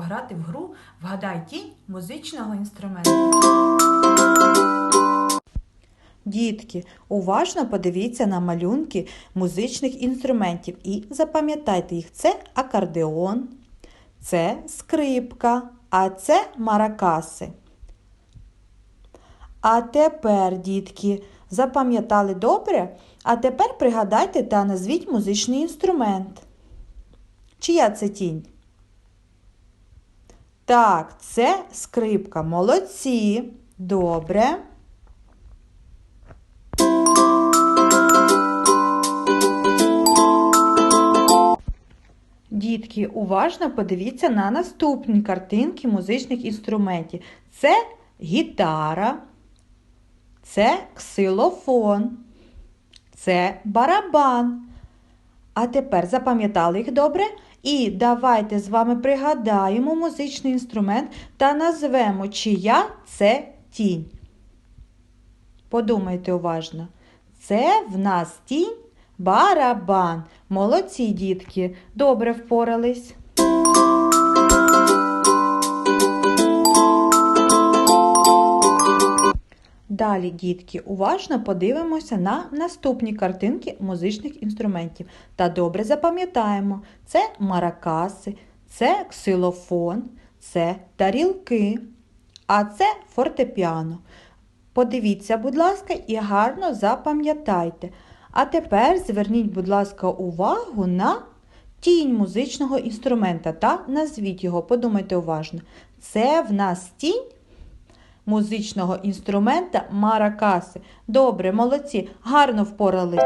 грати в гру Вгадай тінь музичного інструменту. Дітки, уважно подивіться на малюнки музичних інструментів і запам'ятайте їх. Це акордеон, це скрипка, а це маракаси. А тепер, дітки, запам'ятали добре? А тепер пригадайте та назвіть музичний інструмент. Чия це тінь? Так, це скрипка. Молодці. Добре. Дітки, уважно подивіться на наступні картинки музичних інструментів. Це гітара, це ксилофон, це барабан. А тепер запам'ятали їх добре? І давайте з вами пригадаємо музичний інструмент та назвемо, чия це тінь. Подумайте уважно. Це в нас тінь барабан. Молодці, дітки, добре впорались. Далі, дітки, уважно подивимося на наступні картинки музичних інструментів. Та добре запам'ятаємо, це маракаси, це ксилофон, це тарілки, а це фортепіано. Подивіться, будь ласка, і гарно запам'ятайте. А тепер зверніть, будь ласка, увагу на тінь музичного інструмента та назвіть його, подумайте уважно. Це в нас тінь музичного інструмента маракаси. Добре, молодці, гарно впорались.